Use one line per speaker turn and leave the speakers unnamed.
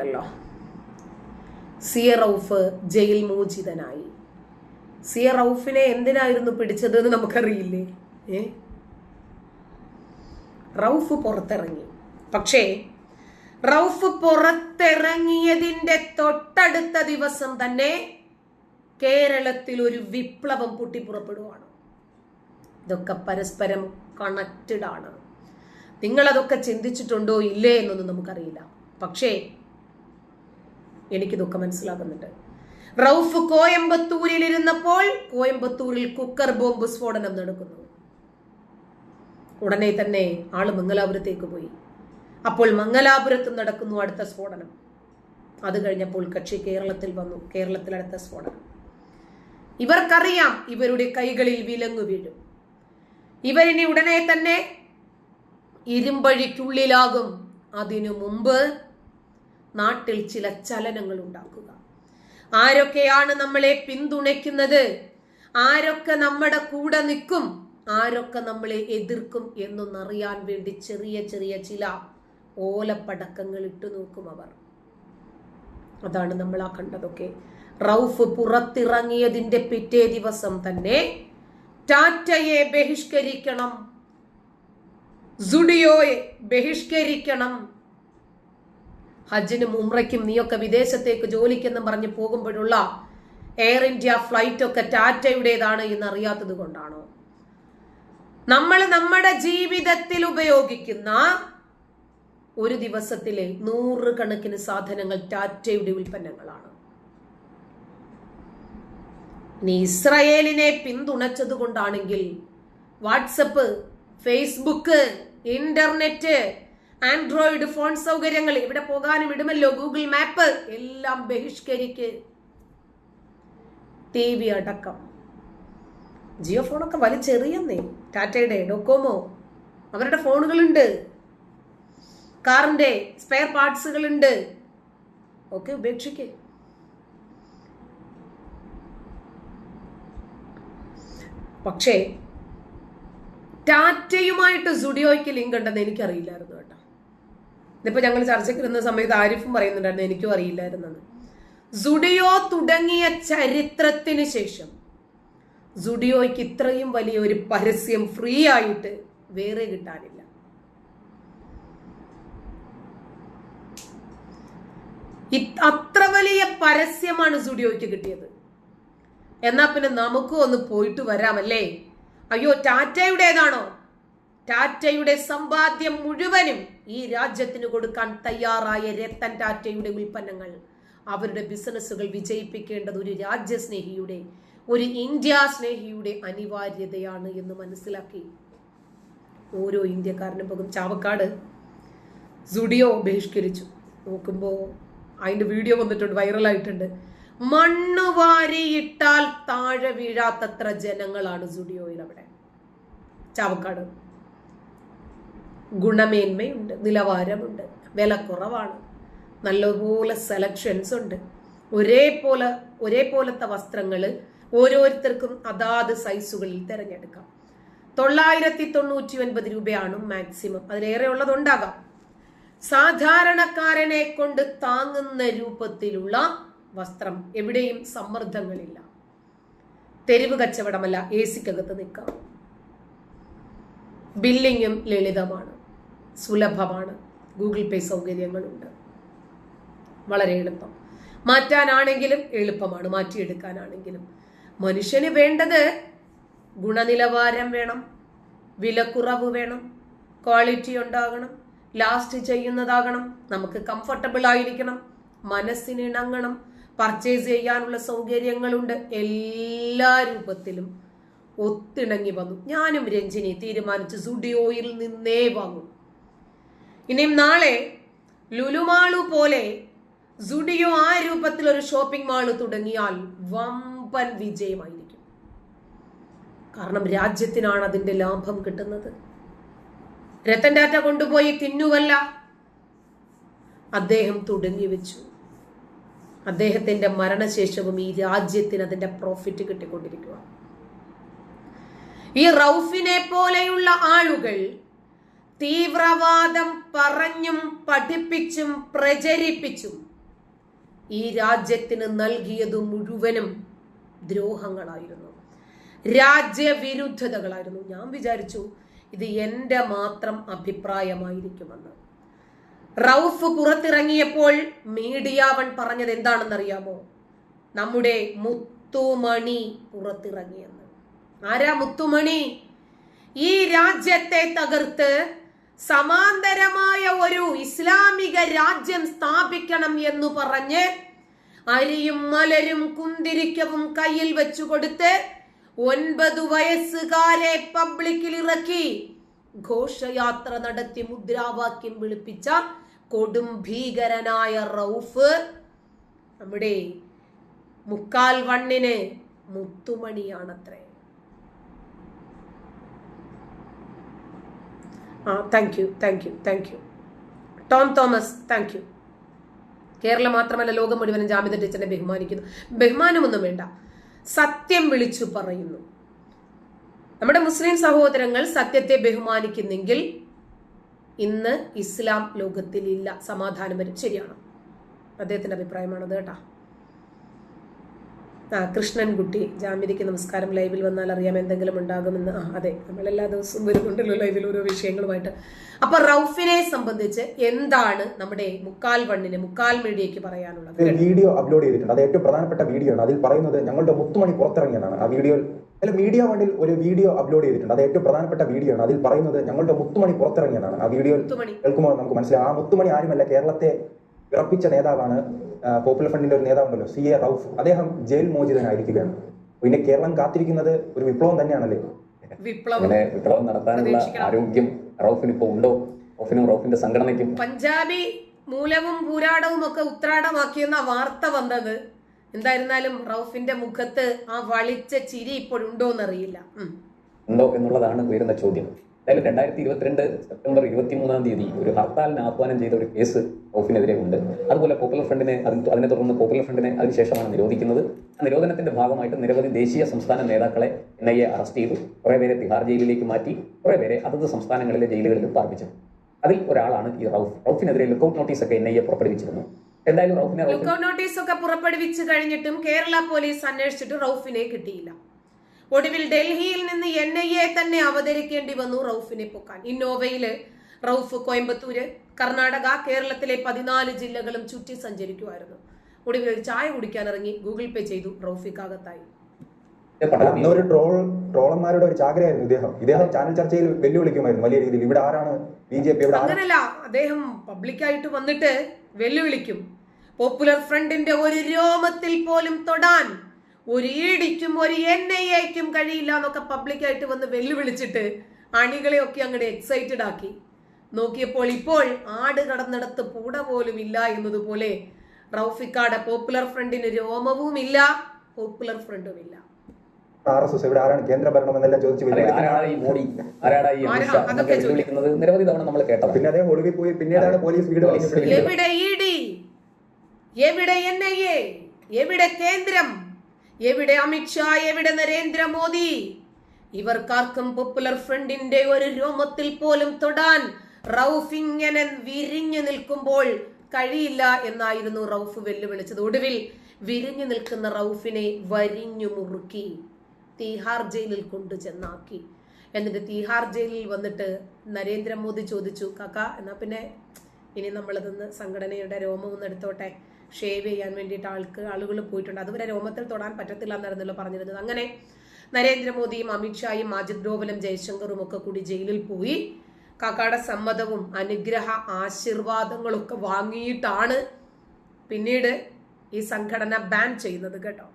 ഉണ്ടല്ലോ. സിയ റൌഫ് ജയിൽ മോചിതനായി. സിയ റൌഫിനെ എന്തിനായിരുന്നു പിടിച്ചത് എന്ന് നമുക്കറിയില്ലേ? ഏ? റൌഫ് പുറത്തിറങ്ങി. പക്ഷേ റൌഫ് പുറത്തിറങ്ങിയതിന്റെ തൊട്ടടുത്ത ദിവസം തന്നെ കേരളത്തിൽ ഒരു വിപ്ലവം പൊട്ടിപ്പുറപ്പെടുവാണ് ഇതൊക്കെ പരസ്പരം കണക്റ്റഡ് ആണ് നിങ്ങളതൊക്കെ ചിന്തിച്ചിട്ടുണ്ടോ ഇല്ലേ എന്നൊന്നും നമുക്കറിയില്ല. പക്ഷേ എനിക്കിതൊക്കെ മനസ്സിലാകുന്നുണ്ട്. റൌഫ് കോയമ്പത്തൂരിൽ ഇരുന്നപ്പോൾ കോയമ്പത്തൂരിൽ കുക്കർ ബോംബ് സ്ഫോടനം നടക്കുന്നു. ഉടനെ തന്നെ ആൾ മംഗലാപുരത്തേക്ക് പോയി. അപ്പോൾ മംഗലാപുരത്ത് നടക്കുന്നു അടുത്ത സ്ഫോടനം. അത് കഴിഞ്ഞപ്പോൾ കക്ഷി കേരളത്തിൽ വന്നു. കേരളത്തിൽ അടുത്ത സ്ഫോടനം. ഇവർക്കറിയാം ഇവരുടെ കൈകളിൽ വിലങ്ങു വീഴും. ഇവരിനി ഉടനെ തന്നെ ഇരുമ്പഴിക്കുള്ളിലാകും. അതിനു മുമ്പ് നാട്ടിൽ ചില ചലനങ്ങൾ ഉണ്ടാക്കുക. ആരൊക്കെയാണ് നമ്മളെ പിന്തുണയ്ക്കുന്നത്? ആരൊക്കെ നമ്മുടെ കൂടെ നിൽക്കും? ആരൊക്കെ നമ്മളെ എതിർക്കും എന്നൊന്നറിയാൻ വേണ്ടി ചെറിയ ചെറിയ ചില ഓലപ്പടക്കങ്ങൾ ഇട്ടു നോക്കും അവർ. അതാണ് നമ്മൾ ആ കണ്ടതൊക്കെ. റൌഫ് പുറത്തിറങ്ങിയതിന്റെ പിറ്റേ ദിവസം തന്നെ ടാറ്റയെ ബഹിഷ്കരിക്കണം. സുഡിയോയെ ബഹിഷ്കരിക്കണം. ഹജ്ജിനും ഉമ്രയ്ക്കും നീയൊക്കെ വിദേശത്തേക്ക് ജോലിക്കെന്നും പറഞ്ഞ് പോകുമ്പോഴുള്ള എയർ ഇന്ത്യ ഫ്ലൈറ്റ് ഒക്കെ ടാറ്റയുടേതാണ് എന്ന് അറിയാത്തത് കൊണ്ടാണോ? നമ്മൾ നമ്മുടെ ജീവിതത്തിൽ ഉപയോഗിക്കുന്ന ഒരു ദിവസത്തിലെ നൂറുകണക്കിന് സാധനങ്ങൾ ടാറ്റയുടെ ഉൽപ്പന്നങ്ങളാണ്. നീ ഇസ്രയേലിനെ പിന്തുണച്ചത് കൊണ്ടാണെങ്കിൽ WhatsApp Facebook internet Android phone സൗകര്യങ്ങൾ. ഇവിടെ പോകാനും ഇടുമല്ലോ ഗൂഗിൾ മാപ്പ് എല്ലാം ബഹിഷ്കരിക്ക്. ടി വി അടക്കം. ജിയോ ഫോണൊക്കെ വലിച്ചെറിയുന്നേ ടാറ്റയുടെ ഡൊക്കോമോ അവരുടെ ഫോണുകളുണ്ട് കാറിന്റെ സ്പെയർ പാർട്സുകളുണ്ട് ഒക്കെ ഉപേക്ഷിക്ക്. പക്ഷേ ടാറ്റയുമായിട്ട് സുഡിയോയ്ക്ക് ലിങ്ക് ഉണ്ടെന്ന് എനിക്കറിയില്ലായിരുന്നു. കേട്ടോ ഇതിപ്പോ ഞങ്ങൾ ചർച്ചയ്ക്ക് ഇരുന്ന സമയത്ത് ആരിഫും പറയുന്നുണ്ടായിരുന്നു എനിക്കും അറിയില്ലായിരുന്നെന്ന് സുഡിയോ തുടങ്ങിയ ചരിത്രത്തിന് ശേഷം സുഡിയോയ്ക്ക് ഇത്രയും വലിയ ഒരു പരസ്യം ഫ്രീ ആയിട്ട് വേറെ കിട്ടാനില്ല. അത്ര വലിയ പരസ്യമാണ് സുഡിയോയ്ക്ക് കിട്ടിയത്. എന്നാ പിന്നെ നമുക്കും ഒന്ന് പോയിട്ട് വരാമല്ലേ? അയ്യോ ടാറ്റയുടേതാണോ? ടാറ്റയുടെ സമ്പാദ്യം മുഴുവനും ഈ രാജ്യത്തിന് കൊടുക്കാൻ തയ്യാറായ രത്തൻ ടാറ്റയുടെ ഉൽപ്പന്നങ്ങൾ. അവരുടെ ബിസിനസ്സുകൾ വിജയിപ്പിക്കേണ്ടത് ഒരു രാജ്യസ്നേഹിയുടെ ഒരു ഇന്ത്യ സ്നേഹിയുടെ അനിവാര്യതയാണ് എന്ന് മനസ്സിലാക്കി. ഓരോ ഇന്ത്യക്കാരനും പോകും. ചാവക്കാട് സുഡിയോ ബഹിഷ്കരിച്ചു. നോക്കുമ്പോൾ അതിന്റെ വീഡിയോ വന്നിട്ടുണ്ട് വൈറലായിട്ടുണ്ട്. മണ്ണ് വാരിയിട്ടാൽ താഴെ വീഴാത്തത്ര ജനങ്ങളാണ് സുഡിയോയിൽ അവിടെ ചാവക്കാട്. ഗുണമേന്മയുണ്ട് നിലവാരമുണ്ട് വില കുറവാണ് നല്ലപോലെ സെലക്ഷൻസ് ഉണ്ട് ഒരേപോലെ ഒരേപോലത്തെ വസ്ത്രങ്ങൾ ഓരോരുത്തർക്കും അതാത് സൈസുകളിൽ തിരഞ്ഞെടുക്കാം. തൊള്ളായിരത്തി തൊണ്ണൂറ്റി ഒൻപത് രൂപയാണ് മാക്സിമം അതിലേറെ ഉള്ളതുണ്ടാകാം. സാധാരണക്കാരനെ കൊണ്ട് താങ്ങുന്ന രൂപത്തിലുള്ള വസ്ത്രം എവിടെയും സമ്മർദ്ദങ്ങളില്ല. തെരുവ് കച്ചവടമല്ല എ സിക്കകത്ത് നിൽക്കാം. ബില്ലിങ്ങും ലളിതമാണ്. സുലഭമാണ്. ഗൂഗിൾ പേ സൗകര്യങ്ങളുണ്ട്. വളരെ എളുപ്പം. മാറ്റാനാണെങ്കിലും എളുപ്പമാണ്. മാറ്റിയെടുക്കാനാണെങ്കിലും. മനുഷ്യന് വേണ്ടത് ഗുണനിലവാരം വേണം. വിലക്കുറവ് വേണം. ക്വാളിറ്റി ഉണ്ടാകണം. ലാസ്റ്റ് ചെയ്യുന്നതാകണം. നമുക്ക് കംഫർട്ടബിൾ ആയിരിക്കണം. മനസ്സിന് ഇണങ്ങണം. പർച്ചേസ് ചെയ്യാനുള്ള സൗകര്യങ്ങളുണ്ട്. എല്ലാ രൂപത്തിലും ഒത്തിണങ്ങി വന്നു. ഞാനും രഞ്ജിനി തീരുമാനിച്ചു സുഡിയോയിൽ നിന്നേ വാങ്ങും. ഇനിയും നാളെ ലുലുമാളു പോലെ സുഡിയോ ആ രൂപത്തിൽ ഒരു ഷോപ്പിംഗ് മാൾ തുടങ്ങിയാൽ വമ്പൻ വിജയമായിരിക്കും. കാരണം രാജ്യത്തിനാണ് അതിന്റെ ലാഭം കിട്ടുന്നത്. രത്തൻ ടാറ്റ കൊണ്ടുപോയി തിന്നുവല്ല. അദ്ദേഹം തുടങ്ങി വെച്ചു. അദ്ദേഹത്തിന്റെ മരണശേഷവും ഈ രാജ്യത്തിന് അതിന്റെ പ്രോഫിറ്റ് കിട്ടിക്കൊണ്ടിരിക്കുക ഈ റൌഫിനെ പോലെയുള്ള ആളുകൾ തീവ്രവാദം പറഞ്ഞും പഠിപ്പിച്ചും പ്രചരിപ്പിച്ചും ഈ രാജ്യത്തിന് നൽകിയത് മുഴുവനും ദ്രോഹങ്ങളായിരുന്നു. രാജ്യവിരുദ്ധതകളായിരുന്നു. ഞാൻ വിചാരിച്ചു ഇത് എന്റെ മാത്രം അഭിപ്രായമായിരിക്കുമെന്ന്. റൌഫ് പുറത്തിറങ്ങിയപ്പോൾ മീഡിയ വൺ പറഞ്ഞത് എന്താണെന്നറിയാമോ? നമ്മുടെ മുത്തുമണി പുറത്തിറങ്ങിയെന്ന്. ആരാ മുത്തുമണി? ഈ രാജ്യത്തെ തകർത്ത് സമാന്തരമായ ഒരു ഇസ്ലാമിക രാജ്യം സ്ഥാപിക്കണം എന്ന് പറഞ്ഞ് അരിയും മലരും കുന്തിരിക്കവും കയ്യിൽ വെച്ചു കൊടുത്ത് ഒൻപത് വയസ്സുകാരെ പബ്ലിക്കിൽ ഇറക്കി. ഘോഷയാത്ര നടത്തി മുദ്രാവാക്യം വിളിപ്പിച്ച കൊടും ഭീകരനായ റൌഫ് നമ്മുടെ മുക്കാൽ വണ്ണിന് മുത്തുമണിയാണത്രേ. ആ thank you thank you thank you Tom Thomas thank you Keralam മാത്രമല്ല ലോകം മുഴുവനും ജാമ്യത ടീച്ചറിനെ ബഹുമാനിക്കുന്നു. ബഹുമാനമൊന്നും വേണ്ട. സത്യം വിളിച്ചു പറയുന്നു. നമ്മുടെ മുസ്ലിം സഹോദരങ്ങൾ സത്യത്തെ ബഹുമാനിക്കുന്നെങ്കിൽ ഇന്ന് ഇസ്ലാം ലോകത്തിലില്ല. സമാധാനം വരും. ശരിയാണ്. അദ്ദേഹത്തിന്റെ അഭിപ്രായമാണത് കേട്ടാ. കൃഷ്ണൻകുട്ടി ജാമ്യതിക്ക് നമസ്കാരം ലൈവിൽ വന്നാൽ അറിയാം എന്തെങ്കിലും ഉണ്ടാകുമെന്ന്. ആ അതെ നമ്മൾ എല്ലാ ദിവസവും വരുന്നുണ്ടല്ലോ ലൈവിൽ ഓരോ വിഷയങ്ങളുമായിട്ട്. അപ്പൊ റൌഫിനെ സംബന്ധിച്ച് എന്താണ് നമ്മുടെ മുക്കാൽ വണ്ണിന് മുക്കാൽ മീഡിയക്ക് പറയാനുള്ളത്?
ഒരു വീഡിയോ അപ്ലോഡ് ചെയ്തിട്ടുണ്ട്. അത് ഏറ്റവും പ്രധാനപ്പെട്ട വീഡിയോ ആണ്. അതിൽ പറയുന്നത് ഞങ്ങളുടെ മുത്തുമണി പുറത്തിറങ്ങിയതാണ്. ആ വീഡിയോ അല്ല മീഡിയ വണ്ടിൽ ഒരു വീഡിയോ അപ്ലോഡ് ചെയ്തിട്ടുണ്ട്. അത് ഏറ്റവും പ്രധാനപ്പെട്ട വീഡിയോ ആണ്. അതിൽ പറയുന്നത് ഞങ്ങളുടെ മുത്തുമണി പുറത്തിറങ്ങിയതാണ്. ആ വീഡിയോ
മുത്തുമണി.
കേൾക്കുമ്പോൾ നമുക്ക് മനസ്സിലാവും ആ മുത്തുമണി ആരുമല്ല കേരളത്തെ വിറപ്പിച്ച നേതാവാണ് പോപ്പുലർ ഫ്രണ്ടിന്റെ ഒരു നേതാവുണ്ടല്ലോ സി എ റൌഫ്. അദ്ദേഹം ജയിൽ മോചിതനായിരിക്കുകയാണ്. പിന്നെ കേരളം കാത്തിരിക്കുന്നത് ഒരു വിപ്ലവം തന്നെയാണല്ലേ?
വിപ്ലവം.
അങ്ങനെ വിപ്ലവം നടത്താനുള്ള ആരോഗ്യം റൌഫിന് ഇപ്പൊ ഉണ്ടോ? റൌഫിനും റൌഫിന്റെ സംഘടനയ്ക്കും.
പഞ്ചാബി മൂലവും പൂരാടവും ഒക്കെ ഉത്രാടമാക്കിയെന്ന വാർത്ത വന്നത് എന്തായിരുന്നാലും റൌഫിന്റെ മുഖത്ത് ആ വളിച്ച ചിരി ഇപ്പോഴുണ്ടോ എന്നറിയില്ല
ഉണ്ടോ എന്നുള്ളതാണ് ഉയരുന്ന ചോദ്യം. എന്തായാലും രണ്ടായിരത്തി ഇരുപത്തിരണ്ട് സെപ്റ്റംബർ ഇരുപത്തി മൂന്നാം തീയതി ഒരു ഹർത്താലിന് ആഹ്വാനം ചെയ്ത ഒരു കേസ് റൌഫിനെതിരെ ഉണ്ട്. അതുപോലെ പോപ്പുലർ ഫ്രണ്ടിനെ അതിനെ തുടർന്ന് പോപ്പുലർ ഫ്രണ്ടിനെ അതിനുശേഷമാണ് നിരോധിക്കുന്നത്. ആ നിരോധനത്തിന്റെ ഭാഗമായിട്ട് നിരവധി ദേശീയ സംസ്ഥാന നേതാക്കളെ എൻ ഐ എ അറസ്റ്റ് ചെയ്തു. കുറെ പേരെ തിഹാർ ജയിലിലേക്ക് മാറ്റി കുറെ പേരെ അതത് സംസ്ഥാനങ്ങളിലെ ജയിലുകളിൽ പാർപ്പിച്ചു. അതിൽ ഒരാളാണ് ഈ റൌഫ്. റൌഫിനെതിരെ ലുക്കൌട്ട് നോട്ടീസ് ഒക്കെ എൻ ഐ എ പുറപ്പെടുവിച്ചിരുന്നു. എന്തായാലും റൌഫിന്
ലുക്കൌട്ട് നോട്ടീസ് ഒക്കെ പുറപ്പെടുവിച്ചു കഴിഞ്ഞിട്ടും കേരള പോലീസ് അന്വേഷിച്ചിട്ട് റൌഫിനെ കിട്ടിയില്ല. ഒടുവിൽ ഡൽഹിയിൽ നിന്ന് എൻ ഐ എ തന്നെ അവതരിക്കേണ്ടി വന്നു റൌഫിനെ പൊക്കാൻ. ഇന്നോവയിൽ റൌഫ് കോയമ്പത്തൂര് കർണാടക കേരളത്തിലെ പതിനാല് ജില്ലകളും ചുറ്റി സഞ്ചരിക്കുമായിരുന്നു ഒടുവിൽ ഒരു ചായ കുടിക്കാൻ ഇറങ്ങി ഗൂഗിൾ പേ ചെയ്തു റൌഫിക്കകത്തായി.
ഒരു ട്രോൾ ട്രോളന്മാരുടെ ഒരു ചാകരയായിരുന്നു ഇദ്ദേഹം. ഇദ്ദേഹം ചാനൽ ചർച്ചയിൽ വെല്ലുവിളിക്കുമായിരുന്നു വലിയ രീതിയിൽ. ഇവിടെ ആരാണ് ബി ജെ പി? ഇവിടെ
അങ്ങനല്ല അദ്ദേഹം പബ്ലിക്കായിട്ട് വന്നിട്ട് വെല്ലുവിളിക്കും. പോപ്പുലർ ഫ്രണ്ടിന്റെ ഒരു രോമത്തിൽ പോലും തൊടാൻ ഒരു ഈടിക്കും ഒരു എൻ ഐ എക്കും കഴിയില്ല എന്നൊക്കെ പബ്ലിക്കായിട്ട് വന്ന് വെല്ലുവിളിച്ചിട്ട് അണികളെ ഒക്കെ അങ്ങോട്ട് എക്സൈറ്റഡ് ആക്കി. നോക്കിയപ്പോൾ ഇപ്പോൾ ആട് കടന്നിടത്ത് പൂട പോലും ഇല്ല എന്നതുപോലെ റൌഫിക്കാട് പോപ്പുലർ ഫ്രണ്ടിന് രോമവും ഇല്ല പോപ്പുലർ ഫ്രണ്ടും ഇല്ല
ആർ എസ് എസ് ഇവിടെ ആരാണ്? കേന്ദ്ര ഭരണം എന്നെല്ലാം ചോദിച്ച്
മോഡി? ആരാടാ ഈ വിളിക്കുന്നത് നിരവധി തവണ നമ്മൾ
പിന്നെ അതേ ഒളിവിൽ പോയി പിന്നീടാണ് പോലീസ് വീട്
എവിടെ ഇ ഡി എവിടെ എൻ ഐ എ? എവിടെ കേന്ദ്രം? എവിടെ അമിത്ഷാ എവിടെ നരേന്ദ്രമോദി? ഇവർക്കാർക്കും പോപ്പുലർ ഫ്രണ്ടിന്റെ ഒരു രോമത്തിൽ പോലും തൊടാൻ റൌഫ് ഇങ്ങനെ വിരിഞ്ഞു നിൽക്കുമ്പോൾ കഴിയില്ല എന്നായിരുന്നു റൌഫ് വെല്ലുവിളിച്ചത്. ഒടുവിൽ വിരിഞ്ഞു നിൽക്കുന്ന റൌഫിനെ വരിഞ്ഞു മുറുക്കി തീഹാർ ജയിലിൽ കൊണ്ടു ചെന്നാക്കി എന്നിട്ട് തീഹാർ ജയിലിൽ വന്നിട്ട് നരേന്ദ്രമോദി ചോദിച്ചു കാക്ക എന്നാ പിന്നെ ഇനി നമ്മളതൊന്ന് സംഘടനയുടെ രോമം ഒന്ന് എടുത്തോട്ടെ? ഷേവ് ചെയ്യാൻ വേണ്ടിയിട്ട് ആൾക്ക് ആളുകൾ പോയിട്ടുണ്ട്. അതുവരെ രോമത്തിൽ തൊടാൻ പറ്റത്തില്ല എന്നായിരുന്നല്ലോ പറഞ്ഞിരുന്നത്. അങ്ങനെ നരേന്ദ്രമോദിയും അമിത്ഷായും മാജിദ് ഡോവലും ജയശങ്കറും ഒക്കെ കൂടി ജയിലിൽ പോയി. കാക്കയുടെ സമ്മതവും അനുഗ്രഹ ആശീർവാദങ്ങളും ഒക്കെ വാങ്ങിയിട്ടാണ് പിന്നീട് ഈ സംഘടന ബാൻ ചെയ്യുന്നത് കേട്ടോ.